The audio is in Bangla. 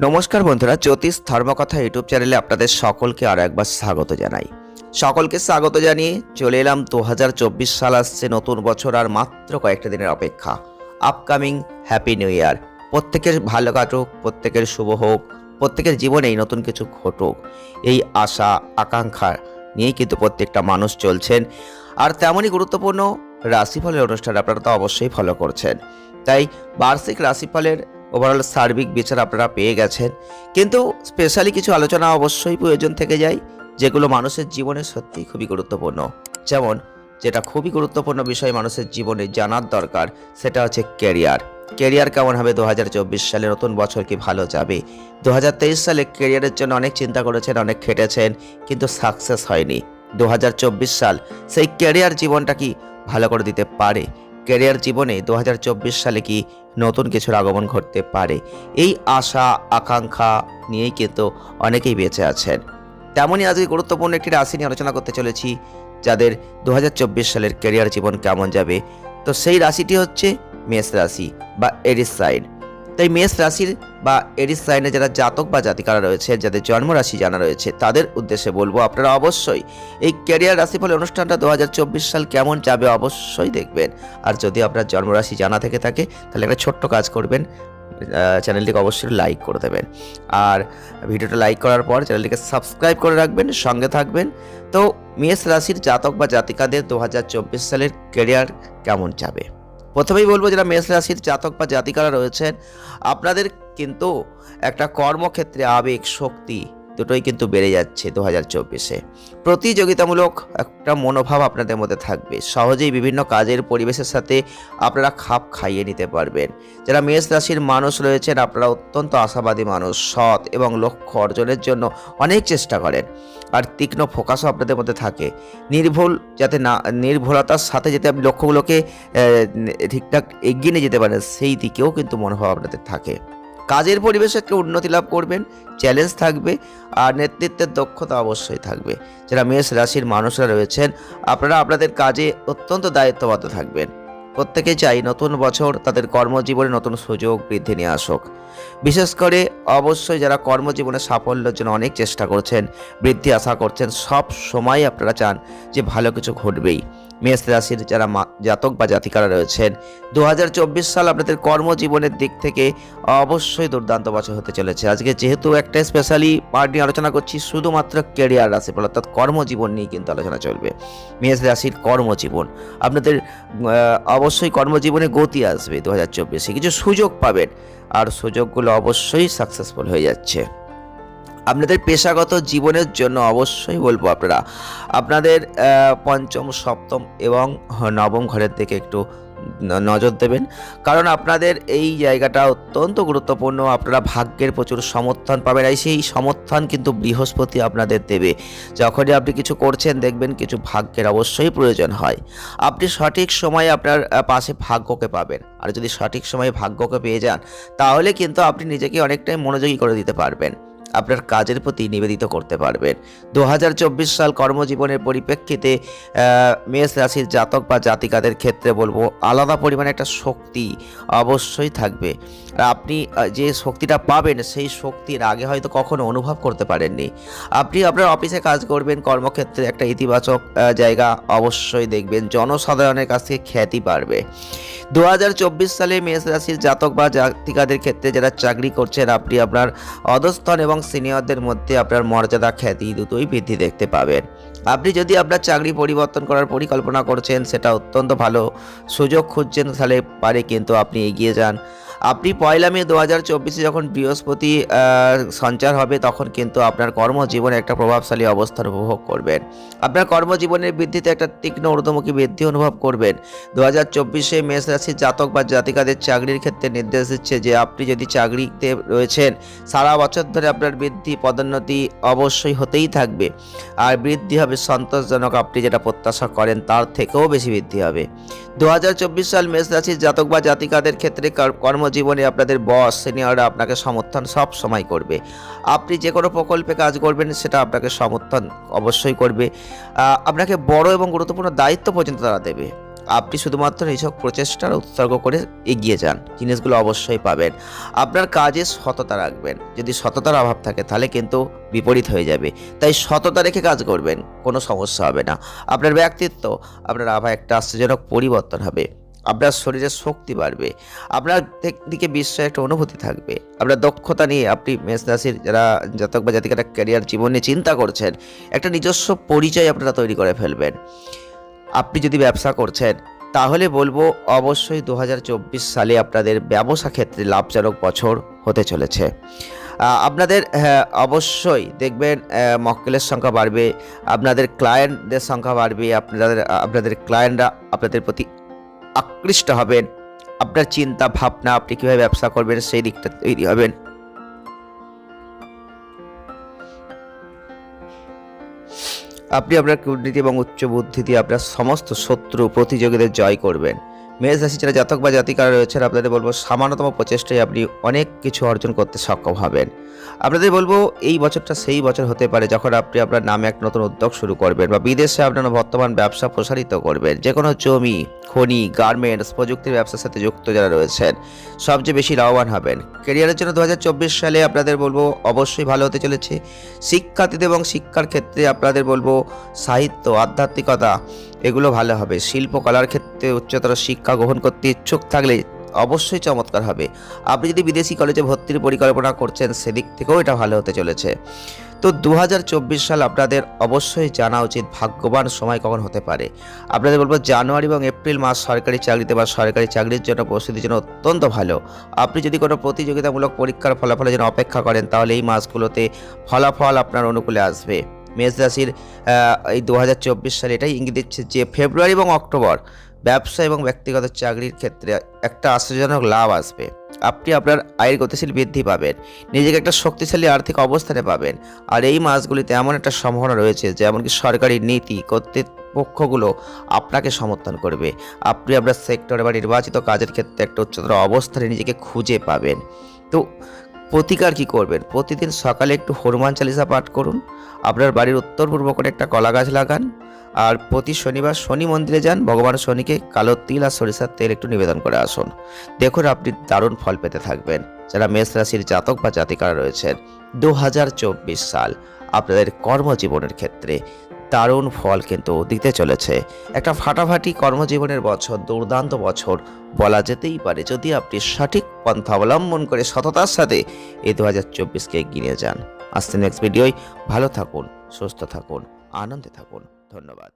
নমস্কার বন্ধুরা, জ্যোতিষ ধর্মকথা ইউটিউব চ্যানেলে আপনাদের সকলকে আর একবার স্বাগত জানাই। সকলকে স্বাগত জানিয়ে চলে এলাম দু হাজার চব্বিশ সাল আসছে নতুন বছর আর মাত্র কয়েকটা দিনের অপেক্ষা। আপকামিং হ্যাপি নিউ ইয়ার প্রত্যেকের ভালো কাটুক, প্রত্যেকের শুভ হোক, প্রত্যেকের জীবনেই নতুন কিছু ঘটুক। এই আশা, আকাঙ্ক্ষা নিয়েই কিন্তু প্রত্যেকটা মানুষ চলছেন। আর তেমনই গুরুত্বপূর্ণ রাশিফলের অনুষ্ঠান আপনারা তো অবশ্যই ফলো করছেন। তাই বার্ষিক রাশিফলের ওভারঅল সার্বিক বিচার আপনারা পেয়ে গেছেন। কিন্তু স্পেশালি কিছু আলোচনা অবশ্যই প্রয়োজন থেকে যায়, যেগুলো মানুষের জীবনে সত্যিই খুবই গুরুত্বপূর্ণ। যেমন, যেটা খুবই গুরুত্বপূর্ণ বিষয় মানুষের জীবনে জানার দরকার, সেটা হচ্ছে ক্যারিয়ার ক্যারিয়ার কেমন হবে দু হাজার চব্বিশ সালে নতুন বছর কি ভালো যাবে? দু হাজার তেইশ সালে ক্যারিয়ারের জন্য অনেক চিন্তা করেছেন, অনেক খেটেছেন, কিন্তু সাকসেস হয়নি। দু হাজার চব্বিশ সাল, সেই ক্যারিয়ার জীবনটা কি ভালো করে দিতে পারে? ক্যারিয়ার জীবনে দু হাজার চব্বিশ সালে কি নতুন কিছুর আগমন ঘটতে পারে? এই আশা, আকাঙ্ক্ষা নিয়েই কিন্তু অনেকেই বেঁচে আছেন। তেমনই আজকে গুরুত্বপূর্ণ একটি রাশি নিয়ে আলোচনা করতে চলেছি, যাদের দু হাজার চব্বিশ সালের ক্যারিয়ার জীবন কেমন যাবে? তো সেই রাশিটি হচ্ছে মেষ রাশি বা এরিস সাইন। তাই মেষ রাশির বা এরিস সাইনে যারা জাতক বা জাতিকারা রয়েছে, যাদের জন্ম রাশি জানা রয়েছে, তাদের উদ্দেশ্যে বলব আপনারা অবশ্যই এই ক্যারিয়ার রাশিফল অনুষ্ঠানটা দু হাজার চব্বিশ সাল কেমন যাবে অবশ্যই দেখবেন। আর যদি আপনার জন্মরাশি জানা থেকে থাকে, তাহলে একটা ছোট্ট কাজ করবেন চ্যানেলটিকে অবশ্যই লাইক করে দেবেন। আর ভিডিওটা লাইক করার পর চ্যানেলটিকে সাবস্ক্রাইব করে রাখবেন, সঙ্গে থাকবেন। তো মেষ রাশির জাতক বা জাতিকাদের দু হাজার চব্বিশ সালের ক্যারিয়ার কেমন যাবে? প্রথমেই বলব যারা মেষ রাশির জাতক বা জাতিকারা রয়েছেন, আপনাদের কিন্তু একটা কর্মক্ষেত্রে আবেগ, শক্তি দুটোই কিন্তু বেড়ে যাচ্ছে দু হাজার চব্বিশে। প্রতিযোগিতামূলক একটা মনোভাব আপনাদের মধ্যে থাকবে। সহজেই বিভিন্ন কাজের পরিবেশের সাথে আপনারা খাপ খাইয়ে নিতে পারবেন। যারা মেষ রাশির মানুষ রয়েছেন, আপনারা অত্যন্ত আশাবাদী মানুষ, সৎ এবং লক্ষ্য অর্জনের জন্য অনেক চেষ্টা করেন। আর তীক্ষ্ণ ফোকাসও আপনাদের মধ্যে থাকে। নির্ভুল যাতে না, নির্ভুলতার সাথে যাতে আপনি লক্ষ্যগুলোকে ঠিকঠাক এগিয়ে নিয়ে যেতে পারেন, সেই দিকেও কিন্তু মনোভাব আপনাদের থাকে। কাজের পরিবেশে একটু উন্নতি লাভ করবেন চ্যালেঞ্জ থাকবে, আর নেতৃত্বের দক্ষতা অবশ্যই থাকবে। যারা মেষ রাশির মানুষরা রয়েছেন, আপনারা আপনাদের কাজে অত্যন্ত দায়িত্ববদ্ধ থাকবেন। প্রত্যেকে চাই নতুন বছর তাদের কর্মজীবনে নতুন সুযোগ বৃদ্ধি নিয়ে আসুক। বিশেষ করে অবশ্যই যারা কর্মজীবনে সাফল্যের জন্য অনেক চেষ্টা করছেন, বৃদ্ধি আশা করছেন, সব সময় আপনারা চান যে ভালো কিছু ঘটবেই। মেষ রাশির যারা জাতক বা জাতিকারা রয়েছেন দু হাজার চব্বিশ সাল আপনাদের কর্মজীবনের দিক থেকে অবশ্যই দুর্দান্ত বছর হতে চলেছে। আজকে যেহেতু একটা স্পেশালি পার্ট নিয়ে আলোচনা করছি, শুধুমাত্র ক্যারিয়ার রাশিফল, অর্থাৎ কর্মজীবন নিয়ে কিন্তু আলোচনা চলবে। মেষ রাশির কর্মজীবন, আপনাদের অবশ্যই কর্মজীবনে গতি আসবে দু হাজার কিছু সুযোগ পাবেন, আর সুযোগগুলো অবশ্যই সাকসেসফুল হয়ে যাচ্ছে। আপনাদের পেশাগত জীবনের জন্য অবশ্যই বলব আপনারা। আপনাদের পঞ্চম, সপ্তম এবং নবম ঘরের দিকে একটু নজর দেবেন। কারণ আপনাদের এই জায়গাটা অত্যন্ত গুরুত্বপূর্ণ। আপনারা ভাগ্যের প্রচুর সমর্থন পাবেন আর সেই সমর্থন কিন্তু বৃহস্পতি আপনাদের দেবে। যখনই আপনি কিছু করছেন, দেখবেন কিছু ভাগ্যের অবশ্যই প্রয়োজন হয়। আপনি সঠিক সময়ে আপনার পাশে ভাগ্যকে পাবেন। আর যদি সঠিক সময়ে ভাগ্যকে পেয়ে যান, তাহলে কিন্তু আপনি নিজেকে অনেকটাই মনোযোগী করে দিতে পারবেন। আপনার কাজের প্রতি নিবেদিত করতে পারবেন। দু হাজার চব্বিশ সাল কর্মজীবনের পরিপ্রেক্ষিতে মেষ রাশির জাতক বা জাতিকাদের ক্ষেত্রে বলব, আলাদা পরিমাণে একটা শক্তি অবশ্যই থাকবে। আপনি যে শক্তিটা পাবেন, সেই শক্তির আগে হয়তো কখনো অনুভব করতে পারেননি। আপনি আপনার অফিসে কাজ করবেন, কর্মক্ষেত্রে একটা ইতিবাচক জায়গা অবশ্যই দেখবেন, জনসাধারণের কাছ থেকে খ্যাতি বাড়বে। দু হাজার চব্বিশ সালে মেষ রাশির জাতক বা জাতিকাদের ক্ষেত্রে যারা চাকরি করছেন, আপনি আপনার অধস্থন এবং সিনিয়রদের মধ্যে আপনার মর্যাদা, খ্যাতি দুটোই বৃদ্ধি দেখতে পাবেন। আপনি যদি আপনার চাকরি পরিবর্তন করার পরিকল্পনা করছেন, সেটা অত্যন্ত ভালো সুযোগ খুঁজছেন, তাহলে পারে কিন্তু আপনি এগিয়ে যান। আপনি পয়লা মে দু হাজার চব্বিশে যখন বৃহস্পতি সঞ্চার হবে, তখন কিন্তু আপনার কর্মজীবনে একটা প্রভাবশালী অবস্থান উপভোগ করবেন। আপনার কর্মজীবনের বৃদ্ধিতে একটা তীক্ষ্ণ ঊর্ধ্বমুখী বৃদ্ধি অনুভব করবেন। দু হাজার চব্বিশে মেষ রাশির জাতক বা জাতিকাদের চাকরির ক্ষেত্রে নির্দেশ দিচ্ছে যে, আপনি যদি চাকরিতে রয়েছেন, সারা বছর ধরে আপনার বৃদ্ধি, পদোন্নতি অবশ্যই হতেই থাকবে। আর বৃদ্ধি হবে সন্তোষজনক, আপনি যেটা প্রত্যাশা করেন, তার থেকেও বেশি বৃদ্ধি হবে। দু হাজার চব্বিশ সাল মেষ রাশির জাতক বা জাতিকাদের ক্ষেত্রে কর- কর্মজীবনে আপনাদের বস, সিনিয়ররা আপনাকে সমর্থন সব সময় করবে। আপনি যে কোনো প্রকল্পে কাজ করবেন, সেটা আপনাকে সমর্থন অবশ্যই করবে। আপনাকে বড় এবং গুরুত্বপূর্ণ দায়িত্ব পর্যন্ত তারা দেবে। আপনি শুধুমাত্র নিছক প্রচেষ্টার উৎসর্গ করে এগিয়ে যান। জিনিসগুলো অবশ্যই পাবেন। আপনার কাজে সততা রাখবেন। যদি সততার অভাব থাকে, তাহলে কিন্তু বিপরীত হয়ে যাবে। তাই সততা রেখে কাজ করবেন, কোনো সমস্যা হবে না। আপনার ব্যক্তিত্ব, আপনার আভা একটা আশ্চর্যজনক পরিবর্তন হবে। আপনার শরীরের শক্তি বাড়বে, আপনার দিক- বিশ্বের একটা অনুভূতি থাকবে। আপনার দক্ষতা নিয়ে আপনি মেষ রাশির যারা জাতক বা জাতিকারা ক্যারিয়ার জীবন চিন্তা করছেন, একটা নিজস্ব পরিচয় আপনারা তৈরি করে ফেলবেন। আপনি যদি ব্যবসা করছেন, তাহলে বলব অবশ্যই দু হাজার চব্বিশ সালে আপনাদের ব্যবসা ক্ষেত্রে লাভজনক বছর হতে চলেছে। আপনাদের অবশ্যই দেখবেন মক্কেলের সংখ্যা বাড়বে, আপনাদের ক্লায়েন্টদের সংখ্যা বাড়বে, আপনাদের আপনাদের ক্লায়েন্টরা আপনাদের প্রতি আকৃষ্ট হবেন। আপনার চিন্তা, ভাবনা আপনি কীভাবে ব্যবসা করবেন সেই দিকটা তৈরি হবেন। আপনি আপনার কূটনীতি এবং উচ্চ বুদ্ধি দিয়ে আপনার সমস্ত শত্রু প্রতিযোগীদের জয় করবেন। মেষ রাশি যারা জাতক বা জাতিকারা রয়েছেন, আপনাদের বলব সামান্যতম প্রচেষ্টায় আপনি অনেক কিছু অর্জন করতে সক্ষম হবেন। আপনাদের বলব এই বছরটা সেই বছর হতে পারে যখন আপনি আপনার নামে এক নতুন উদ্যোগ শুরু করবেন বা বিদেশে আপনার বর্তমান ব্যবসা প্রসারিত করবেন। যে কোনো জমি খনি, গার্মেন্টস প্রযুক্তির ব্যবসার সাথে যুক্ত যারা রয়েছেন, সবচেয়ে বেশি লাভবান হবেন। ক্যারিয়ারের জন্য দু হাজার চব্বিশ সালে আপনাদের বলব, অবশ্যই ভালো হতে চলেছে। শিক্ষার্থীদের এবং শিক্ষার ক্ষেত্রে আপনাদের বলব, সাহিত্য, আধ্যাত্মিকতা, এগুলো ভালো হবে। শিল্পকলার ক্ষেত্রে উচ্চতর শিক্ষা গ্রহণ করতে ইচ্ছুক থাকলে অবশ্যই চমৎকার হবে। আপনি যদি বিদেশি কলেজে ভর্তির পরিকল্পনা করছেন, সেদিক থেকেও এটা ভালো হতে চলেছে। তো দু হাজার চব্বিশ সাল আপনাদের অবশ্যই জানা উচিত ভাগ্যবান সময় কখন হতে পারে। আপনাদের বলব জানুয়ারি এবং এপ্রিল মাস সরকারি চাকরিতে বা সরকারি চাকরির জন্য প্রস্তুতির জন্য অত্যন্ত ভালো। আপনি যদি কোনো প্রতিযোগিতামূলক পরীক্ষার ফলাফলের জন্য অপেক্ষা করেন, তাহলে এই মাসগুলোতে ফলাফল আপনার অনুকূলে আসবে। মেষ রাশির এই দু হাজার চব্বিশ সালে এটাই ইঙ্গিত দিচ্ছে যে ফেব্রুয়ারি এবং অক্টোবর ব্যবসা এবং ব্যক্তিগত চাকরির ক্ষেত্রে একটা আশ্চর্যজনক লাভ আসবে। আপনি আপনার আয়ের গতিশীল বৃদ্ধি পাবেন। নিজেকে একটা শক্তিশালী আর্থিক অবস্থানে পাবেন। আর এই মাসগুলিতে এমন একটা সম্ভাবনা রয়েছে যে, এমনকি সরকারি নীতি, কর্তৃপক্ষগুলো আপনাকে সমর্থন করবে। আপনি আপনার সেক্টরে বা নির্বাচিত কাজের ক্ষেত্রে একটা উচ্চতর অবস্থানে নিজেকে খুঁজে পাবেন। তো প্রতিকার কি করবেন? প্রতিদিন সকালে একটু হনুমান চালিসা পাঠ করুন। আপনার বাড়ির উত্তর পূর্ব করে একটা কলা গাছ লাগান। আর প্রতি শনিবার শনি মন্দিরে যান, ভগবান শনিকে কালো তিল আর সরিষার তেল একটু নিবেদন করে আসুন। দেখুন আপনি দারুণ ফল পেতে থাকবেন। যারা মেষ রাশির জাতক বা জাতিকারা রয়েছেন, দু হাজার চব্বিশ সাল আপনাদের কর্মজীবনের ক্ষেত্রে দারুণ ফল কিন্তু দিতে চলেছে। একটা ফাটাফাটি কর্মজীবনের বছর, দুর্দান্ত বছর বলা যেতেই পারে। যদি আপনি সঠিক পন্থা অবলম্বন করে সততার সাথে এই দু হাজার চব্বিশকে এগিয়ে যান। আসতে নেক্সট ভিডিওয় ভালো থাকুন, সুস্থ থাকুন, আনন্দে থাকুন। ধন্যবাদ।